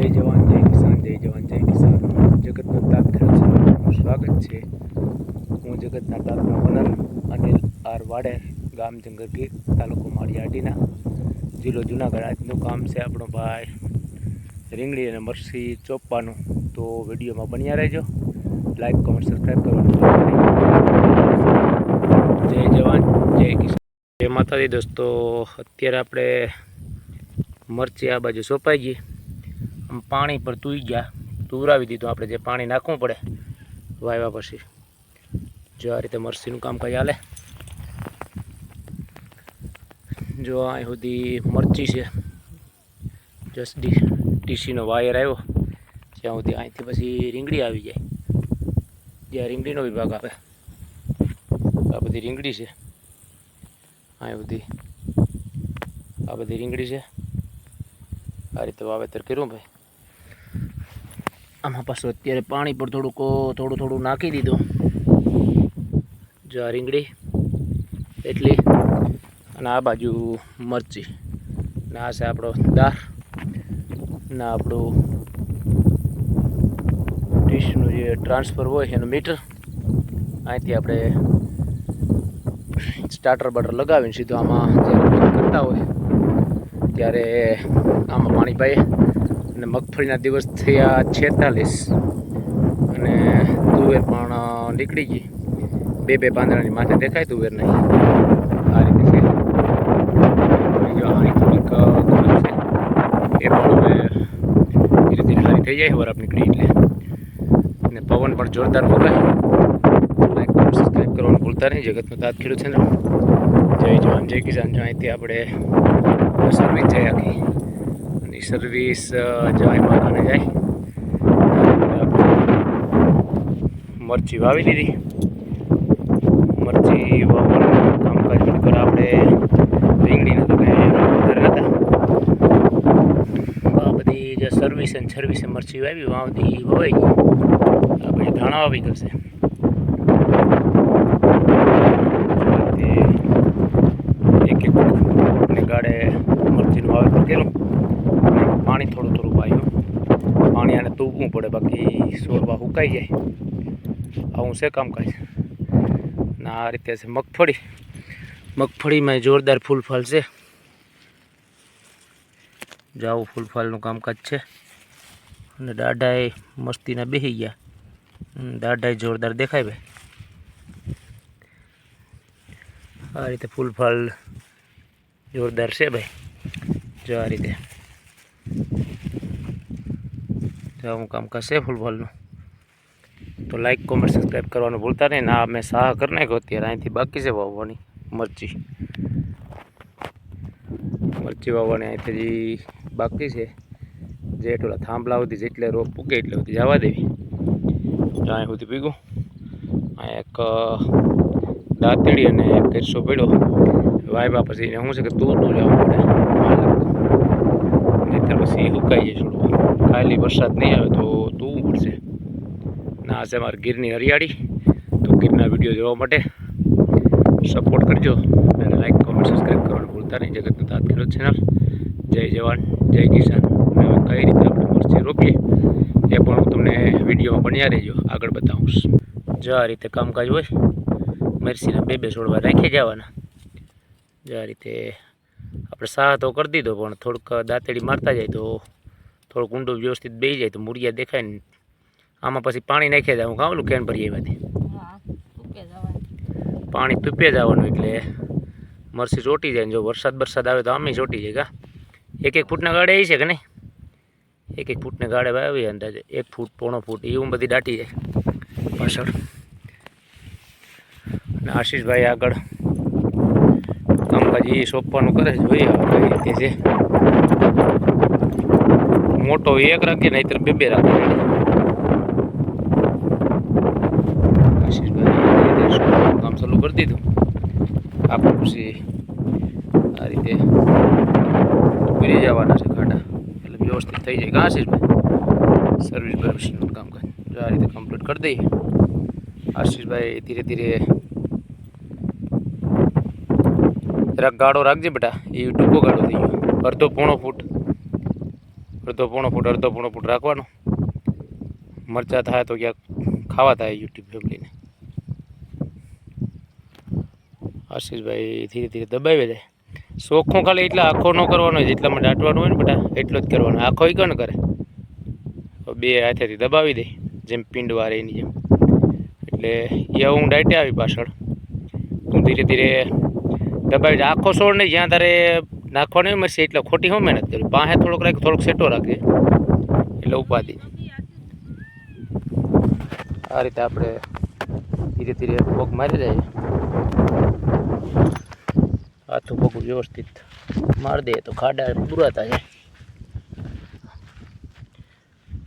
જય જવાન, જય કિસાન, જય જવાન, જય કિસાન. જગતનો તાત ખેડૂત સ્વાગત છે. હું જગતના તાતનો ઓનર અનિલ આર વાડેર ગામ જંગરગીર તાલુકો માળિયાડીના, જિલ્લો જુનાગઢ. આજનું કામ છે આપણો ભાઈ રીંગણી અને મરસી ચોપવાનું. તો વિડીયોમાં બન્યા રહેજો. લાઈક, કોમેન્ટ, સબસ્ક્રાઈબ કરવાનું જય જવાન, જય કિસાન. જય માતાજી દોસ્તો, અત્યારે આપણે મરચી આ બાજુ સોંપાઈ ગઈ. પાણી પર તૂઈ ગયા. તુરાવી દીધું આપણે જે પાણી નાખવું પડે. વાવ્યા પછી. જો આ રીતે મરસીનું કામ કઈ હાલે. જો અહીં સુધી મરચી છે. જસ્ટ ડી ટીસીનો વાયર આવ્યો. ત્યાં સુધી અહીંથી પછી રીંગડી આવી જાય. જ્યાં રીંગડીનો વિભાગ આવે. આ બધી રીંગડી છે. અહીં સુધી આ બધી રીંગડી છે. આ રીતે વાવેતર કર્યું ભાઈ. આમાં પાછું અત્યારે પાણી પર થોડુંક થોડું થોડું નાખી દીધું. જો આ રીંગણી એટલી, અને આ બાજુ મરચી, ને આ છે આપણો દાર ને આપણું ડીશનું જે ટ્રાન્સફર હોય એનું મીટર, અહીંથી આપણે સ્ટાર્ટર બટર લગાવીને સીધું આમાં જ્યારે કરતા હોય, ત્યારે આમાં પાણી પાઈએ. અને મગફળીના દિવસ થયા છેતાલીસ. અને તુવેર પણ નીકળી ગઈ. બે બે પાંદડાની માથે દેખાય તુવેર નહીં. આ રીતે છે. છે. એ પણ હવે ધીરે ધીરે સારી થઈ જાય વરાપ નીકળી એટલે. અને પવન પણ જોરદાર ફૂંકાય. લાઈક સબસ્ક્રાઈબ કરવાનું ભૂલતા નહીં, જગતનો તાત ખેડૂત ને જય જવાન, જય કિસાન. જો અહીંથી આપણે સર્વિસ થઈ આખી. અને સર્વિસ જાય માતાને જાય. મરચી વાવી દીધી. મરચી વાવવાનું કામકાજ પર આપણે રીંગણીના તો વધારે હતા આ બધી જે સર્વિસ અને સર્વિસે મરચી વાવી, વાવતી હોય આપણે ધાણા વાવી કરશે. એક એક ગાડે મરચીનું વાવેતર કર્યું. પાણી થોડું થોડું પાયું. પાણી આને તૂકવું પડે, બાકી સોરવા સુકાઈ જાય. આવું છે કામકાજ? ને, આ રીતે છે મગફળી. મગફળીમાં જોરદાર ફૂલફાલ છે. જાવું ફૂલફાલનું કામકાજ છે. અને દાઢાએ મસ્તીના બેસી ગયા. દાઢાએ જોરદાર દેખાય ભાઈ. આ રીતે ફૂલફાલ જોરદાર છે ભાઈ. જો આ રીતે. જો કામ કામકાજ છે ફૂલફાલનું તો લાઈક કોમેન્ટ સબસ્ક્રાઈબ કરવાનું ભૂલતા નહીં. ના મેં સાહ કરી નાખ્યો અત્યારે. અહીંથી બાકી છે વાવવાની મરચી. મરચી વાવવાની અહીંથી હજી બાકી છે. જે એટલા થાંભલા સુધી જેટલે રોપ પૂગે એટલે સુધી જવા દેવી. તો અહીં સુધી પીગું અહીંયા એક દાંતેડી અને એક કેરસો પડ્યો. વાયબા પછી શું છે કે તૂરતું જવું પડે. પછી સુકાઈ જાય ખાલી વરસાદ નહીં આવે તો, તું પડશે ના છે મારી ગીરની હરિયાળી. તો ગીરના વીડિયો જોવા માટે સપોર્ટ કરજો અને લાઈક કોમેન્ટ સબસ્ક્રાઈબ કરવાનું ભૂલતા નહીં. જગતનું તાત ખેડૂત ચેનલ જય જવાન, જય કિસાન. અને કઈ રીતે આપણે મરચી રોપીએ, એ પણ હું તમને વિડીયોમાં બન્યા રહેજો. આગળ બતાવું જો આ રીતે કામકાજ હોય મરસીના બે બે છોડવા રાખી જવાના જો આ રીતે આપણે સાહ તો કરી દીધો પણ થોડુંક દાંતેડી મારતા જાય તો થોડુંક ઊંડું વ્યવસ્થિત બે જાય તો મૂળિયા દેખાય ને. આમાં પછી પાણી નાખી જાય હું કાં ઓલું કેન ભરી આવ્યાથી પાણી તુપે જવાનું એટલે મરસી ચોટી જાય ને જો વરસાદ વરસાદ આવે તો આમે ચોટી જાય કા. એક એક ફૂટના ગાડે આવી છે કે નહીં? એક એક ફૂટને ગાડે આવી અંદાજે. એક ફૂટ પોણો ફૂટ એવું બધી દાટી જાય પાછળ. અને આશીષભાઈ આગળ એ સોંપવાનું કરે જોઈએ કઈ રીતે છે. મોટો એક રાખીએ, નહીતર બે બે રાખીએ. આશીષભાઈ કામ ચાલુ કરી દીધું. આપણે પછી આ રીતે ઉભરી જવાના છે ખાડા. એટલે વ્યવસ્થિત થઈ જાય. આશીષભાઈ? સર્વિસ બર્વિસનું કામકાજ જો આ રીતે કમ્પ્લીટ કરી દઈએ. આશીષભાઈ ધીરે ધીરે જરાક ગાળો રાખજે બેટા. એ ટૂંકો ગાળો થઈ ગયો. અડધો પોણો ફૂટ. અડધો પોણો ફૂટ, અડધો પોણો ફૂટ રાખવાનો. મરચા થાય તો ક્યાંક ખાવા થાય યુટ્યુબ ફેમિલીને. આશીષભાઈ ધીરે ધીરે દબાવી જાય ચોખ્ખો ખાલી એટલા આખો ન કરવાનો હોય, જેટલામાં દાટવાનું હોય ને બેટા, એટલો જ કરવાનો. આખો એ કોણ કરે? બે હાથેથી દબાવી દે, જેમ પિંડ વારે એની જેમ. એટલે એ હું ડાયટે આવી પાછળ. હું ધીરે ધીરે દબાવી ભાઈ આખો છોડ નહીં, જ્યાં તારે નાખવાની મરસી, એટલે ખોટી હું મહેનત કરી? પાસે થોડોક રાખ, થોડોક સેટો રાખજે. એટલે ઉપાધિ. આ રીતે આપણે ધીરે ધીરે પગ મારી જાય હાથું પગ વ્યવસ્થિત મારી દઈએ તો ખાડા પૂરા થાય.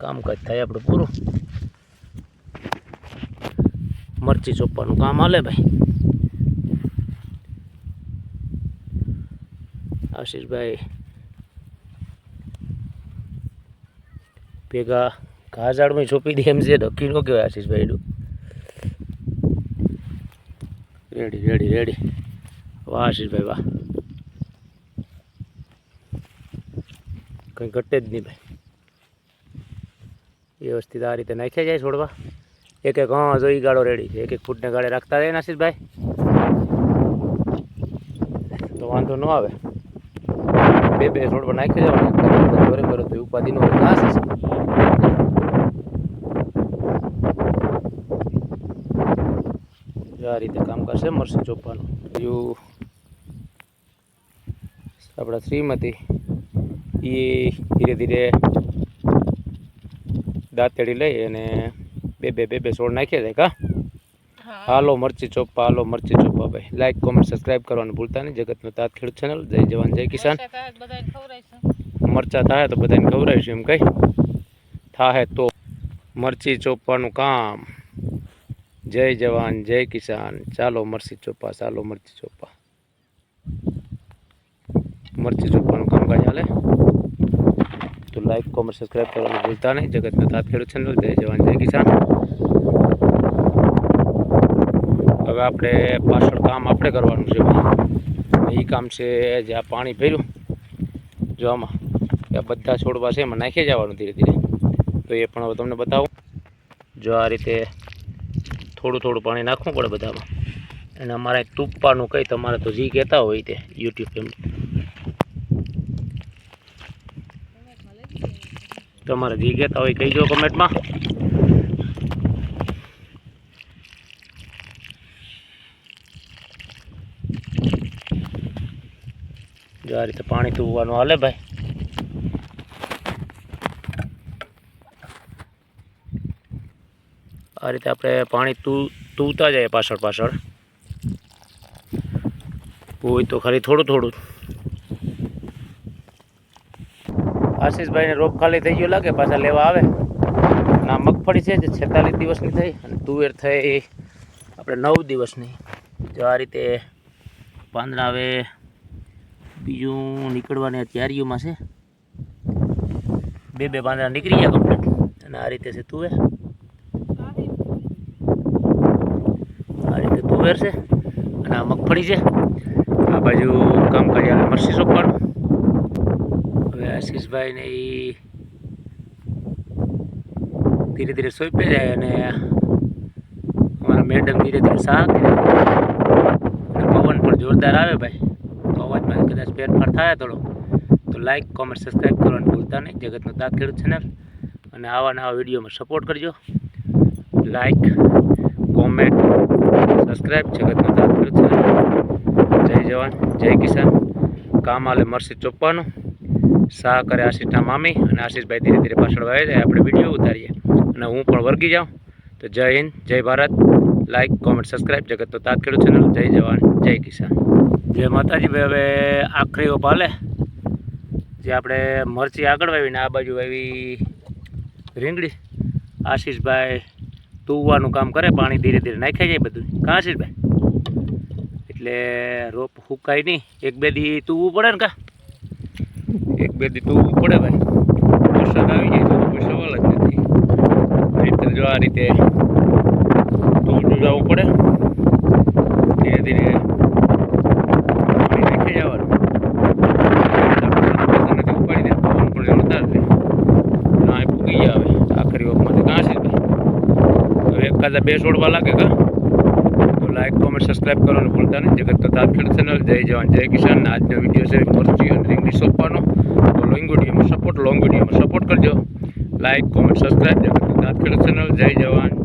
કામકાજ થાય આપણે પૂરું. મરચી ચોપવાનું કામ હાલે ભાઈ. આશીષભાઈ ભેગા ઘા ઝાડમાં ચોપી દે એમ છે. નક્કી ન કહેવાય આશીષભાઈ નું. રેડી રેડી રેડી વાહ આશીષભાઈ વાહ. કંઈ ઘટે જ નહીં ભાઈ. વ્યવસ્થિત આ રીતે નાખ્યા જાય છોડવા. એક એક હા, જો ગાળો રેડી છે. એક એક ફૂટને ગાળે રાખતા રહે નાશીષભાઈ તો વાંધો ન આવે. બે બે છોડવા નાખી જવાના બરોબર તો ઉપાધિ નો હશે. આ રીતે કામ કરશે મરસી ચોપવાનું બીજું આપણા શ્રીમતી. એ ધીરે ધીરે દાંતેડી લઈ અને બે બે બે બે છોડ નાખી જાય કા? હાલો મરચી ચોપ્પા હાલો મરચી ચોપ્પા ભાઈ લાઈક કોમેન્ટ સબસ્ક્રાઇબ કરવાનું ભૂલતા નહીં. જગતનો તાત ખેડૂત ચેનલ જય જવાન જય કિસાન. મરચા થાય તો બધાને ખવડાવીશું. એમ કઈ? થાય તો મરચી ચોપવાનું કામ. જય જવાન જય કિસાન. ચાલો મરચી ચોપા ચાલો મરચી ચોપા. મરચી ચોપવાનું કામકાજ હાલે? તો લાઈક કોમેન્ટ સબસ્ક્રાઈબ કરવાનું ભૂલતા નહીં. જગતનો તાત ખેડૂત ચેનલ જય જવાન જય કિસાન. આપણે પાછળ કામ આપણે કરવાનું છે એ કામ છે જે આ પાણી ભર્યું. જો આમાં આ બધા છોડવા છે, એમાં નાખી જવાનું ધીરે ધીરે. તો એ પણ હવે તમને બતાવું. જો આ રીતે થોડું થોડું પાણી નાખવું પડે બધામાં. અને અમારે તુપ્પાનું કંઈ તમારે તો જી કહેતા હોય તે યુટ્યુબ એમ તમારે જી કહેતા હોય કહીજો કમેન્ટમાં. જો આ રીતે પાણી તુવવાનું હાલે ભાઈ. આ રીતે આપણે પાણી તું તુવતા જઈએ પાછળ પાછળ. હોય તો ખાલી થોડું થોડું. આશીષભાઈને રોપ ખાલી થઈ ગયો લાગે, પાછા લેવા આવે. ના, મગફળી છે જે છેતાલીસ દિવસની થઈ અને તુવેર થઈ. આપણે નવ દિવસની. જો આ રીતે પાંદડા હવે બીજું નીકળવાની તૈયારીઓમાં છે. બે બે પાંદડા નીકળી ગયા કમ્પ્લીટ અને આ રીતે છે તુવેર. આ રીતે તુવેર છે. અને આ મગફળી છે. આ બાજુ કામ આવે મરસી સોંપવાનું હવે આશીષભાઈને એ ધીરે ધીરે સોંપી જાય અને અમારા મેડમ ધીરે ધીરે સાહ અને પવન પણ જોરદાર આવે ભાઈ. અવાજમાં કદાચ ફેરફાર થાય થોડો, તો લાઈક કોમેન્ટ સબસ્ક્રાઈબ કરવાનું ભૂલતા નહીં. જગતનો દાંત ખેડૂત ચેનલ અને આવા નવા વિડીયોમાં સપોર્ટ કરજો. લાઈક કોમેન્ટ સબસ્ક્રાઈબ જગતનો દાંત ખેડૂત ચેનલ જય જવાન, જય કિસાન. કામ આલે મરસી ચોપ્પાનું સા કરે આશીષના મામી અને આશીષભાઈ ધીરે ધીરે પાછળ વાવે જાય આપણે વીડિયો ઉતારીએ. અને હું પણ વર્ગી જાઉં. તો જય હિન્દ, જય ભારત. લાઈક કોમેન્ટ સબસ્ક્રાઈબ જગતનો તાત ખેડૂત ચેનલ જય જવાન. જય કિસાન. જય માતાજી. ભાઈ હવે આખરી પાલે જે આપણે મરચી આગળ વાવીને આ બાજુ વાવી રીંગડી આશીષભાઈ તુવાનું કામ કરે પાણી ધીરે ધીરે નાખી જાય બધું. કાં આશીષભાઈ? એટલે રોપ હુકાય નહીં. એક બે દી તુવું પડે ને કા? એક બે દી તુવું પડે ભાઈ. વરસાદ આવી જાય તો કોઈ સવાલ જ નથી. નહીંતર જો આ રીતે તો ઊંચું જવું પડે? ધીરે ધીરે. નાખી જવાનું. ઉપાડી દે. હવે. આખરી વખતમાંથી કાં છે ભાઈ? હવે એકાદા બે છોડવા લાગે કા? તો લાઈક કોમેન્ટ સબસ્ક્રાઈબ કરવાનું ભૂલતા નહીં. જગત ચેનલ જય જવાન, જય કિસાન. આજનો વીડિયો છે મોરચી અને ઇંગ્લિશ સપોર્ટ લોંગ વિડીયોમાં સપોર્ટ કરજો. લાઈક કોમેન્ટ સબસ્ક્રાઈબ જગત તાત્કાળ ચેનલ જય જવાન.